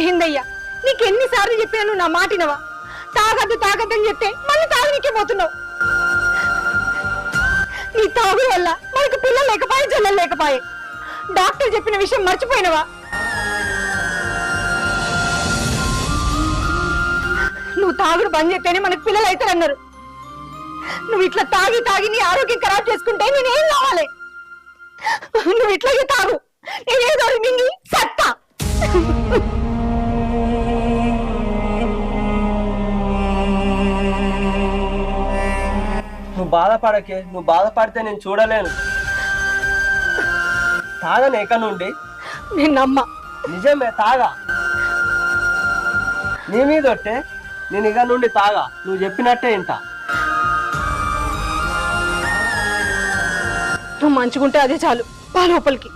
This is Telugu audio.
ఏందయ్యా? నీకు ఎన్నిసార్లు చెప్పాను నువ్వు నా మాటినవా? తాగద్దు తాగద్దు అని చెప్తే మళ్ళీ తాగనికే పోతున్నావు నీ తాగు వల్ల మనకు పిల్లలు లేకపాయే జల్లలు లేకపాయే డాక్టర్ చెప్పిన విషయం మర్చిపోయినవా? నువ్వు తాగుడు బంద్ చేస్తేనే మనకు పిల్లలు అవుతారన్నారు. నువ్వు ఇట్లా తాగి తాగి నీ ఆరోగ్యం ఖరాబ్ చేసుకుంటే నేనేం కావాలి? బాధపడకే నువ్వు బాధపడితే నేను చూడలేను. తాగను ఎక్క నుండి? నేను నమ్మ నిజమే తాగా. నీ మీద ఒట్టే నేను ఇక నుండి తాగా. నువ్వు చెప్పినట్టే ఇంట. నువ్వు మంచుకుంటే అదే చాలు. బా లోపలికి.